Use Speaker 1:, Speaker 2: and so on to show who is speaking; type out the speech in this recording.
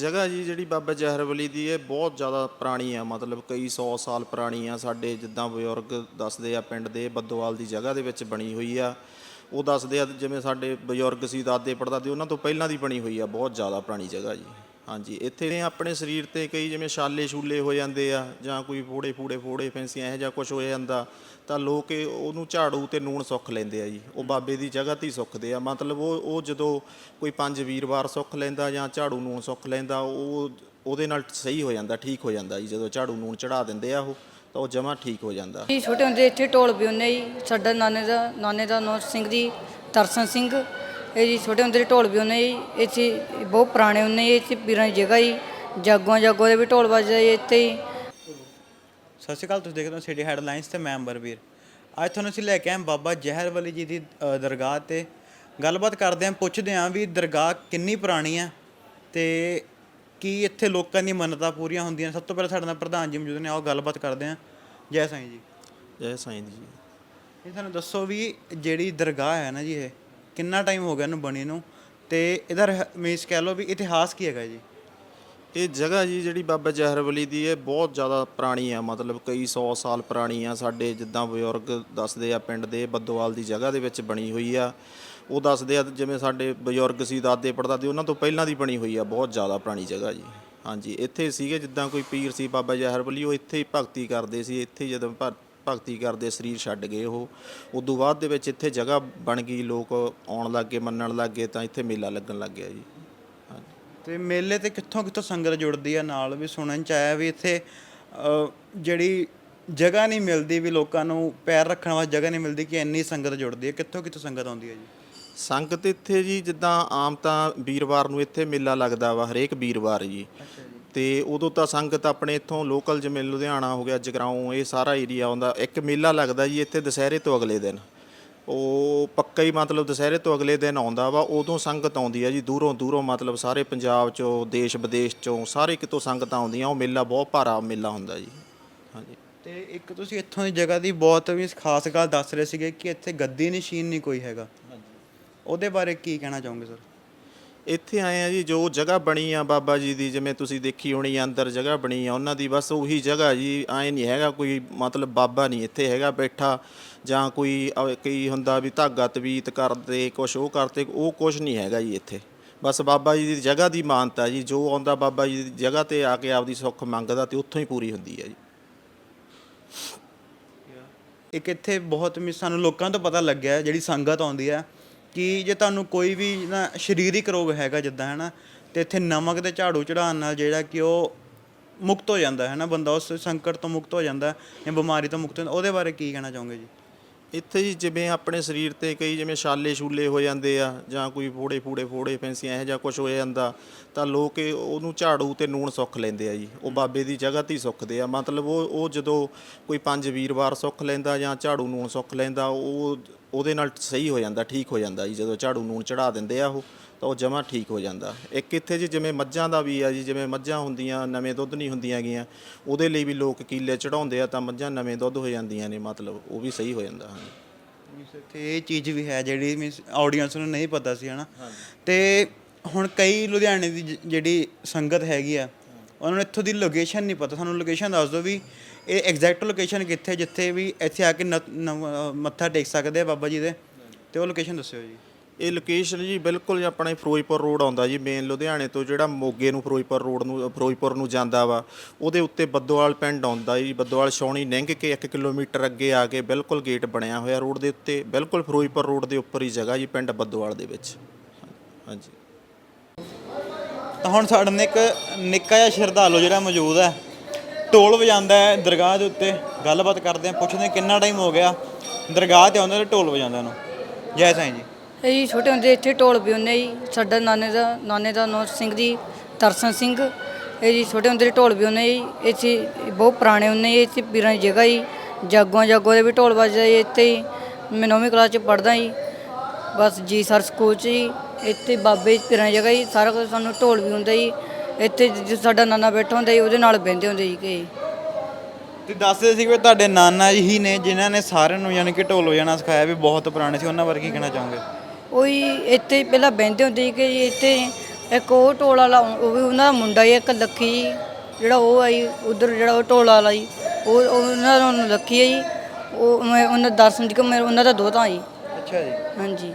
Speaker 1: ਜਗ੍ਹਾ ਜੀ ਜਿਹੜੀ ਬਾਬਾ ਜ਼ਹਿਰਵਲੀ ਦੀ ਇਹ ਬਹੁਤ ਜ਼ਿਆਦਾ ਪੁਰਾਣੀ ਆ, ਮਤਲਬ ਕਈ 100 ਸਾਲ ਪੁਰਾਣੀ ਆ। ਸਾਡੇ ਜਿੱਦਾਂ ਬਜ਼ੁਰਗ ਦੱਸਦੇ ਆ, ਪਿੰਡ ਦੇ ਬੱਦੋਵਾਲ ਦੀ ਜਗ੍ਹਾ ਦੇ ਵਿੱਚ ਬਣੀ ਹੋਈ ਆ। ਉਹ ਦੱਸਦੇ ਆ, ਜਿਵੇਂ ਸਾਡੇ ਬਜ਼ੁਰਗ ਸੀ, ਦਾਦੇ ਪੜਦਾਦੇ, ਉਹਨਾਂ ਤੋਂ ਪਹਿਲਾਂ ਦੀ ਬਣੀ ਹੋਈ ਆ, ਬਹੁਤ ਜ਼ਿਆਦਾ ਪੁਰਾਣੀ ਜਗ੍ਹਾ ਜੀ। ਹਾਂਜੀ, ਇੱਥੇ ਆਪਣੇ ਸਰੀਰ ਤੇ ਕਈ ਜਿਵੇਂ ਛਾਲੇ ਛੂਲੇ ਹੋ ਜਾਂਦੇ ਆ ਜਾਂ ਕੋਈ ਫੋੜੇ ਫੂੜੇ, ਫੋੜੇ ਫੈਂਸੀਆਂ, ਇਹੋ ਜਿਹਾ ਕੁਝ ਹੋ ਜਾਂਦਾ, ਤਾਂ ਲੋਕ ਇਹ ਉਹਨੂੰ ਝਾੜੂ ਤੇ ਨੂਣ ਸੁੱਖ ਲੈਂਦੇ ਆ ਜੀ। ਉਹ ਬਾਬੇ ਦੀ ਜਗ੍ਹਾ ਤੇ ਹੀ ਸੁੱਖਦੇ ਆ। ਮਤਲਬ ਉਹ ਉਹ ਜਦੋਂ ਕੋਈ ਪੰਜ ਵੀਰਵਾਰ ਸੁੱਖ ਲੈਂਦਾ ਜਾਂ ਝਾੜੂ ਨੂਣ ਸੁੱਖ ਲੈਂਦਾ, ਉਹ, ਉਹਦੇ ਨਾਲ ਸਹੀ ਹੋ ਜਾਂਦਾ, ਠੀਕ ਹੋ ਜਾਂਦਾ ਜੀ। ਜਦੋਂ ਝਾੜੂ ਨੂਣ ਚੜਾ ਦਿੰਦੇ ਆ ਉਹ, ਤਾਂ ਉਹ ਜਮਾ ਠੀਕ ਹੋ ਜਾਂਦਾ।
Speaker 2: ਜੀ, ਛੋਟੇ ਹੁੰਦੇ ਇੱਥੇ ਢੋਲ ਵੀ ਹੁੰਦੇ ਜੀ। ਸਾਡਾ ਨਾਨੇ ਦਾ ਨਾਨੇ ਦਾ ਨਾਮ ਸਿੰਘ ਜੀ, ਤਰਸਨ ਸਿੰਘ। ਇਹ ਜੀ ਛੋਟੇ ਹੁੰਦੇ ਦੇ ਢੋਲ ਵੀ ਹੁੰਦੇ ਜੀ ਇੱਥੇ ਬਹੁਤ ਪੁਰਾਣੇ ਹੁੰਦੇ ਜੀ ਇੱਥੇ ਪੀਰਾਂ ਦੀ ਜਗ੍ਹਾ ਜੀ ਜਾਗੋਆਂ ਜਾਗੋਂ ਦੇ ਵੀ ਢੋਲ ਵੱਜਦਾ ਜੀ ਇੱਥੇ ਹੀ
Speaker 3: ਸਤਿ ਸ਼੍ਰੀ ਅਕਾਲ ਤੁਸੀਂ ਦੇਖ ਰਹੇ ਹੋ ਸਿਟੀ ਹੈਡਲਾਈਨਸ ਤੇ ਮੈਂ ਅੰਬਰਵੀਰ। ਅੱਜ ਤੁਹਾਨੂੰ ਅਸੀਂ ਲੈ ਕੇ ਆਏ ਹਾਂ ਬਾਬਾ ਜ਼ਹਿਰਵਲੀ ਜੀ ਦੀ ਅ, ਦਰਗਾਹ ਤੇ। ਗੱਲਬਾਤ ਕਰਦੇ ਹਾਂ ਪੁੱਛਦੇ ਹਾਂ ਵੀ ਦਰਗਾਹ ਕਿੰਨੀ ਪੁਰਾਣੀ ਹੈ ਤੇ ਕੀ ਇੱਥੇ ਲੋਕਾਂ ਦੀ ਮੰਨਤਾਂ ਪੂਰੀਆਂ ਹੁੰਦੀਆਂ ਸਭ ਤੋਂ ਪਹਿਲਾਂ ਸਾਡੇ ਨਾਲ ਪ੍ਰਧਾਨ ਜੀ ਮੌਜੂਦ ਨੇ ਆਓ ਗੱਲਬਾਤ ਕਰਦੇ ਹਾਂ। ਜੈ ਸਾਈਂ ਜੀ।
Speaker 1: ਜੈ ਸਾਈਂ ਜੀ।
Speaker 3: ਇਹ ਸਾਨੂੰ ਦੱਸੋ ਵੀ ਜਿਹੜੀ ਦਰਗਾਹ ਹੈ ਨਾ ਜੀ ਇਹ ਕਿੰਨਾ ਟਾਈਮ ਹੋ ਗਿਆ ਇਹਨੂੰ ਬਣੇ ਨੂੰ? ਤੇ ਇਹਦਾ ਮੀਨਸ ਕਹਿ ਲਓ ਵੀ ਇਤਿਹਾਸ ਕੀ ਹੈਗਾ ਜੀ?
Speaker 1: ਇਹ ਜਗ੍ਹਾ ਜੀ ਜਿਹੜੀ ਬਾਬਾ ਜ਼ਹਿਰਵਲੀ ਦੀ ਇਹ ਬਹੁਤ ਜ਼ਿਆਦਾ ਪੁਰਾਣੀ ਆ, ਮਤਲਬ ਕਈ 100 ਸਾਲ ਪੁਰਾਣੀ ਆ। ਸਾਡੇ ਜਿੱਦਾਂ ਬਜ਼ੁਰਗ ਦੱਸਦੇ ਆ, ਪਿੰਡ ਦੇ ਬੱਦੋਵਾਲ ਦੀ ਜਗ੍ਹਾ ਦੇ ਵਿੱਚ ਬਣੀ ਹੋਈ ਆ। ਉਹ ਦੱਸਦੇ ਆ ਜਿਵੇਂ ਸਾਡੇ ਬਜ਼ੁਰਗ ਸੀ, ਦਾਦੇ ਪੜਦਾਦੇ, ਉਹਨਾਂ ਤੋਂ ਪਹਿਲਾਂ ਦੀ ਬਣੀ ਹੋਈ ਆ। ਬਹੁਤ ਜ਼ਿਆਦਾ ਪੁਰਾਣੀ ਜਗ੍ਹਾ ਜੀ। ਹਾਂਜੀ, ਇੱਥੇ ਸੀਗੇ ਜਿੱਦਾਂ ਕੋਈ ਪੀਰ ਸੀ ਬਾਬਾ ਜ਼ਹਿਰਵਲੀ ਉਹ ਇੱਥੇ ਹੀ ਭਗਤੀ ਕਰਦੇ ਸੀ। ਇੱਥੇ ਹੀ ਜਦੋਂ ਭਰ ਭਗਤੀ ਕਰਦੇ ਸਰੀਰ ਛੱਡ ਗਏ ਉਹ। ਉਦੋਂ ਬਾਅਦ ਦੇ ਵਿੱਚ ਇੱਥੇ ਜਗ੍ਹਾ ਬਣ ਗਈ ਲੋਕ ਆਉਣ ਲੱਗੇ ਮੰਨਣ ਲੱਗੇ ਤਾਂ ਇੱਥੇ ਮੇਲਾ ਲੱਗਣ ਲੱਗ ਗਿਆ ਜੀ।
Speaker 3: ਤੇ ਮੇਲੇ ਤੇ ਕਿੱਥੋਂ ਕਿੱਥੋਂ ਸੰਗਤ ਜੁੜਦੀ ਆ ਨਾਲ? ਵੀ ਸੁਣਨ ਚ ਆਇਆ ਵੀ ਇੱਥੇ ਜਿਹੜੀ ਜਗ੍ਹਾ ਨਹੀਂ ਮਿਲਦੀ ਵੀ ਲੋਕਾਂ ਨੂੰ ਪੈਰ ਰੱਖਣ ਵਾਸਤੇ ਜਗ੍ਹਾ ਨਹੀਂ ਮਿਲਦੀ ਕਿ ਇੰਨੀ ਸੰਗਤ ਜੁੜਦੀ ਹੈ ਕਿੱਥੋਂ ਕਿੱਥੋਂ ਸੰਗਤ ਆਉਂਦੀ ਹੈ ਜੀ?
Speaker 1: ਸੰਗਤ ਇੱਥੇ ਜੀ ਜਿੱਦਾਂ ਆਮ ਤਾਂ ਵੀਰਵਾਰ ਨੂੰ ਇੱਥੇ ਮੇਲਾ ਲੱਗਦਾ ਵਾ ਹਰੇਕ ਵੀਰਵਾਰ ਜੀ। ਤੇ ਉਦੋਂ ਤਾਂ ਸੰਗਤ ਆਪਣੇ ਇੱਥੋਂ ਲੋਕਲ ਜਿਵੇਂ ਲੁਧਿਆਣਾ ਹੋ ਗਿਆ ਜਗਰਾਉਂ ਇਹ ਸਾਰਾ ਏਰੀਆ ਆਉਂਦਾ। ਇੱਕ ਮੇਲਾ ਲੱਗਦਾ ਜੀ ਇੱਥੇ ਦੁਸਹਿਰੇ ਤੋਂ ਅਗਲੇ ਦਿਨ। ਉਹ ਪੱਕਾ ਹੀ ਮਤਲਬ ਦੁਸਹਿਰੇ ਤੋਂ ਅਗਲੇ ਦਿਨ ਆਉਂਦਾ ਵਾ ਉਦੋਂ ਸੰਗਤ ਆਉਂਦੀ ਆ ਜੀ ਦੂਰੋਂ ਦੂਰੋਂ ਮਤਲਬ ਸਾਰੇ ਪੰਜਾਬ ਚੋਂ ਦੇਸ਼ ਵਿਦੇਸ਼ ਚੋਂ ਸਾਰੇ ਕਿਤੋਂ ਸੰਗਤਾਂ ਆਉਂਦੀਆਂ ਉਹ ਮੇਲਾ ਬਹੁਤ ਭਾਰਾ ਮੇਲਾ ਹੁੰਦਾ ਜੀ। ਹਾਂਜੀ।
Speaker 3: ਤੇ ਇੱਕ ਤੁਸੀਂ ਇੱਥੋਂ ਦੀ ਜਗ੍ਹਾ ਦੀ ਬਹੁਤ ਵੀ ਖਾਸ ਗੱਲ ਦੱਸ ਰਹੇ ਸੀਗੇ ਕਿ ਇੱਥੇ ਗੱਦੀ ਨਸ਼ੀਨ ਨਹੀਂ ਕੋਈ ਹੈਗਾ। ਉਹਦੇ ਬਾਰੇ ਕੀ ਕਹਿਣਾ ਚਾਹੋਗੇ ਸਰ
Speaker 1: ਇੱਥੇ ਆਏ ਆ ਜੀ ਜੋ ਜਗ੍ਹਾ ਬਣੀ ਆ ਬਾਬਾ ਜੀ ਦੀ ਜਿਵੇਂ ਤੁਸੀਂ ਦੇਖੀ ਹੋਣੀ ਆ ਅੰਦਰ ਜਗ੍ਹਾ ਬਣੀ ਆ ਉਹਨਾਂ ਦੀ ਬਸ ਉਹੀ ਜਗ੍ਹਾ ਜੀ ਐ ਨਹੀਂ ਹੈਗਾ ਕੋਈ ਮਤਲਬ ਬਾਬਾ ਨਹੀਂ ਇੱਥੇ ਹੈਗਾ ਬੈਠਾ ਜਾਂ ਕੋਈ ਅਹ ਕਈ ਹੁੰਦਾ ਵੀ ਧਾਗਾ ਤਵੀਤ ਕਰਦੇ ਕੁਛ ਉਹ ਕਰਦੇ ਉਹ ਕੁਛ ਨਹੀਂ ਹੈਗਾ ਜੀ ਇੱਥੇ। ਬਸ ਬਾਬਾ ਜੀ ਦੀ ਜਗ੍ਹਾ ਦੀ ਮਾਨਤਾ ਜੀ ਜੋ ਆਉਂਦਾ ਬਾਬਾ ਜੀ ਦੀ ਜਗ੍ਹਾ ਤੇ ਆ ਕੇ ਆਪਦੀ ਸੁੱਖ ਮੰਗਦਾ ਤੇ ਉੱਥੋਂ ਹੀ ਪੂਰੀ ਹੁੰਦੀ ਹੈ ਜੀ।
Speaker 3: ਇੱਕ ਇੱਥੇ ਬਹੁਤ ਮਿਸ ਸਾਨੂੰ ਲੋਕਾਂ ਤੋਂ ਪਤਾ ਲੱਗਿਆ ਹੈ, ਜਿਹੜੀ ਸੰਗਤ ਆਉਂਦੀ ਹੈ ਕਿ ਜੇ ਤੁਹਾਨੂੰ ਕੋਈ ਵੀ ਨਾ ਸਰੀਰਕ ਰੋਗ ਹੈਗਾ ਜਿੱਦਾਂ ਹੈ ਨਾ ਤੇ ਇੱਥੇ ਨਮਕ ਦੇ ਝਾੜੂ ਚੜਾਉਣ ਨਾਲ ਜਿਹੜਾ ਕਿ ਉਹ ਮੁਕਤ ਹੋ ਜਾਂਦਾ ਹੈ ਨਾ ਬੰਦਾ ਉਸ ਸੰਕਟ ਤੋਂ ਮੁਕਤ ਹੋ ਜਾਂਦਾ ਜਾਂ ਬਿਮਾਰੀ ਤੋਂ ਮੁਕਤ ਹੋ ਜਾਂਦਾ, ਉਹਦੇ ਬਾਰੇ ਕੀ ਕਹਿਣਾ ਚਾਹੋਗੇ ਜੀ?
Speaker 1: ਇੱਥੇ ਜੀ ਜਿਵੇਂ ਆਪਣੇ ਸਰੀਰ ਤੇ ਕਈ ਜਿਵੇਂ ਛਾਲੇ ਛੂਲੇ ਹੋ ਜਾਂਦੇ ਆ ਜਾਂ ਕੋਈ ਫੋੜੇ ਫੂੜੇ ਫੋੜੇ ਫੈਂਸੀ ਇਹੋ ਜਿਹਾ ਕੁਝ ਹੋ ਜਾਂਦਾ, ਤਾਂ ਲੋਕ ਇਹ ਉਹਨੂੰ ਝਾੜੂ ਤੇ ਨੂਣ ਸੁੱਖ ਲੈਂਦੇ ਆ ਜੀ। ਉਹ ਬਾਬੇ ਦੀ ਜਗ੍ਹਾ ਤੇ ਹੀ ਸੁੱਖਦੇ ਆ। ਮਤਲਬ ਉਹ ਉਹ ਜਦੋਂ ਕੋਈ ਪੰਜ ਵੀਰਵਾਰ ਸੁੱਖ ਲੈਂਦਾ ਜਾਂ ਝਾੜੂ ਨੂਣ ਸੁੱਖ ਲੈਂਦਾ, ਉਹ ਉਹਦੇ ਨਾਲ ਸਹੀ ਹੋ ਜਾਂਦਾ ਠੀਕ ਹੋ ਜਾਂਦਾ ਜੀ। ਜਦੋਂ ਝਾੜੂ ਨੂਣ ਚੜਾ ਦਿੰਦੇ ਆ ਉਹ ਤਾਂ ਉਹ ਜਮਾ ਠੀਕ ਹੋ ਜਾਂਦਾ। ਇੱਕ ਇੱਥੇ ਜੀ ਜਿਵੇਂ ਮੱਝਾਂ ਦਾ ਵੀ ਆ ਜੀ ਜਿਵੇਂ ਮੱਝਾਂ ਹੁੰਦੀਆਂ ਨਵੇਂ ਦੁੱਧ ਨਹੀਂ ਹੁੰਦੀਆਂ ਗੀਆਂ ਉਹਦੇ ਲਈ ਵੀ ਲੋਕ ਕੀਲੇ ਚੜਾਉਂਦੇ ਆ ਤਾਂ ਮੱਝਾਂ ਨਵੇਂ ਦੁੱਧ ਹੋ ਜਾਂਦੀਆਂ ਨੇ ਮਤਲਬ ਉਹ ਵੀ ਸਹੀ ਹੋ ਜਾਂਦਾ
Speaker 3: ਮੀਨਸ ਇੱਥੇ ਇਹ ਚੀਜ਼ ਵੀ ਹੈ ਜਿਹੜੀ ਮੀਨਸ ਆਡੀਅנס ਨੂੰ ਨਹੀਂ ਪਤਾ ਸੀ ਹਨਾ। ਤੇ ਹੁਣ ਕਈ ਲੁਧਿਆਣੇ ਦੀ ਜ- ਜਿਹੜੀ ਸੰਗਤ ਹੈਗੀ ਆ ਉਹਨਾਂ ਨੂੰ ਇੱਥੋਂ ਦੀ ਲੋਕੇਸ਼ਨ ਨਹੀਂ ਪਤਾ। ਸਾਨੂੰ ਲੋਕੇਸ਼ਨ ਦੱਸ ਦਿਓ ਵੀ ਇਹ ਐਗਜ਼ੈਕਟ ਲੋਕੇਸ਼ਨ ਕਿੱਥੇ, ਜਿੱਥੇ ਵੀ ਇੱਥੇ ਆ ਕੇ ਨਤ- ਨਵ ਮੱਥਾ ਟੇਕ ਸਕਦੇ ਆ ਬਾਬਾ ਜੀ ਦੇ। ਤੇ ਉਹ ਲੋਕੇਸ਼ਨ ਦੱਸਿਓ ਜੀ।
Speaker 1: ਇਹ ਲੋਕੇਸ਼ਨ ਜੀ ਬਿਲਕੁਲ ਆਪਣਾ ਫਿਰੋਜ਼ਪੁਰ ਰੋਡ ਆਉਂਦਾ ਜੀ ਮੇਨ ਲੁਧਿਆਣੇ ਤੋਂ ਜਿਹੜਾ ਮੋਗੇ ਨੂੰ ਫਿਰੋਜ਼ਪੁਰ ਰੋਡ ਨੂੰ, ਫਿਰੋਜ਼ਪੁਰ ਨੂੰ ਜਾਂਦਾ ਵਾ, ਉਹਦੇ ਉੱਤੇ ਬੱਦੋਵਾਲ ਪਿੰਡ ਆਉਂਦਾ ਜੀ, ਬੱਦੋਵਾਲ ਛਾਉਣੀ ਲੰਘ ਕੇ 1 ਕਿਲੋਮੀਟਰ ਅੱਗੇ ਆ ਕੇ ਬਿਲਕੁਲ ਗੇਟ ਬਣਿਆ ਹੋਇਆ ਰੋਡ ਦੇ ਉੱਤੇ, ਬਿਲਕੁਲ ਫਿਰੋਜ਼ਪੁਰ ਰੋਡ ਦੇ ਉੱਪਰ ਹੀ ਜਗ੍ਹਾ ਜੀ ਪਿੰਡ ਬੱਦੋਵਾਲ ਦੇ ਵਿੱਚ। ਹਾਂਜੀ।
Speaker 3: ਹੁਣ ਸਾਡੇ ਨੇ ਇੱਕ ਨਿੱਕਾ ਜਿਹਾ ਸ਼ਰਧਾਲੂ ਜਿਹੜਾ ਮੌਜੂਦ ਹੈ, ਢੋਲ ਵਜਾਉਂਦਾ ਹੈ ਦਰਗਾਹ ਦੇ ਉੱਤੇ, ਗੱਲਬਾਤ ਕਰਦੇ ਆ ਪੁੱਛਦੇ ਹਾਂ ਕਿੰਨਾ ਟਾਈਮ ਹੋ ਗਿਆ, ਦਰਗਾਹ ਤੇ ਆਉਂਦਾ ਤੇ ਢੋਲ ਵਜਾਉਂਦਾ ਨੂੰ। ਜੈ ਸਾਈਂ ਜੀ।
Speaker 2: ਇਹ ਜੀ ਛੋਟੇ ਹੁੰਦੇ ਇੱਥੇ ਢੋਲ ਵੀ ਜੀ, ਸਾਡਾ ਨਾਨੇ ਦਾ ਨਾਨੇ ਦਾ ਨੌਜ ਸਿੰਘ ਜੀ, ਤਰਸਨ ਸਿੰਘ। ਇਹ ਜੀ ਛੋਟੇ ਹੁੰਦੇ ਦੇ ਢੋਲ ਵੀ ਜੀ ਇੱਥੇ ਬਹੁਤ ਪੁਰਾਣੇ ਹੁੰਦੇ ਜੀ ਇੱਥੇ ਪੀਰਾਂ ਦੀ ਜਗ੍ਹਾ ਜੀ। ਜਾਗੋਆਂ ਜਾਗੋਂ ਦੇ ਵੀ ਢੋਲ ਵੱਜਦਾ ਜੀ ਇੱਥੇ ਹੀ। ਮੈਂ ਨੌਵੀਂ ਕਲਾਸ ਚ ਪੜਦਾ ਜੀ। ਬਸ ਜੀ ਸਰ ਸਕੂਲ ਚ ਜੀ। ਇੱਥੇ ਬਾਬੇ ਪੀਰਾਂ ਜਗ੍ਹਾ ਜੀ ਸਾਰਾ ਕੁਝ ਸਾਨੂੰ ਢੋਲ ਵੀ ਹੁੰਦਾ ਜੀ। ਇੱਥੇ ਜੋ ਸਾਡਾ ਨਾਨਾ ਬੈਠਾ ਹੁੰਦਾ ਜੀ ਉਹਦੇ ਨਾਲ ਬਹਿੰਦੇ ਹੁੰਦੇ ਜੀ ਕਿ
Speaker 3: ਤੇ ਦੱਸਦੇ ਸੀ ਕਿ ਤੁਹਾਡੇ ਨਾਨਾ ਜੀ ਹੀ ਨੇ ਜਿਨ੍ਹਾਂ ਨੇ ਸਾਰਿਆਂ ਨੂੰ ਯਾਨੀ ਕਿ ਢੋਲ ਵਜਾਉਣਾ ਸਿਖਾਇਆ ਵੀ ਬਹੁਤ ਪੁਰਾਣੇ ਸੀ ਉਹਨਾਂ ਬਾਰੇ ਕੀ ਕਹਿਣਾ ਚਾਹੋਗੇ?
Speaker 2: ਉਹੀ ਇੱਥੇ ਹੀ ਪਹਿਲਾਂ ਬਹਿੰਦੇ ਹੁੰਦੇ ਸੀ ਕਿ ਜੀ ਇੱਥੇ ਇੱਕ ਉਹ ਟੋਲ ਵਾਲਾ ਉਹ ਵੀ ਉਹਨਾਂ ਦਾ ਮੁੰਡਾ ਹੀ ਇੱਕ ਲੱਖੀ ਜੀ ਜਿਹੜਾ ਉਹ ਆਈ ਉਧਰ ਜਿਹੜਾ ਉਹ ਟੋਲ ਵਾਲਾ ਜੀ। ਉਹ ਉਹ ਉਹਨਾਂ ਦਾ ਲੱਖੀ ਹੈ ਜੀ। ਉਹ ਮੈਂ ਉਹਨਾਂ ਦਰਸ਼ਨ ਜੀ ਕੋ ਮੇਰੇ ਉਹਨਾਂ ਦਾ ਦੋਤਾ ਜੀ।
Speaker 3: ਅੱਛਾ ਜੀ।
Speaker 2: ਹਾਂਜੀ।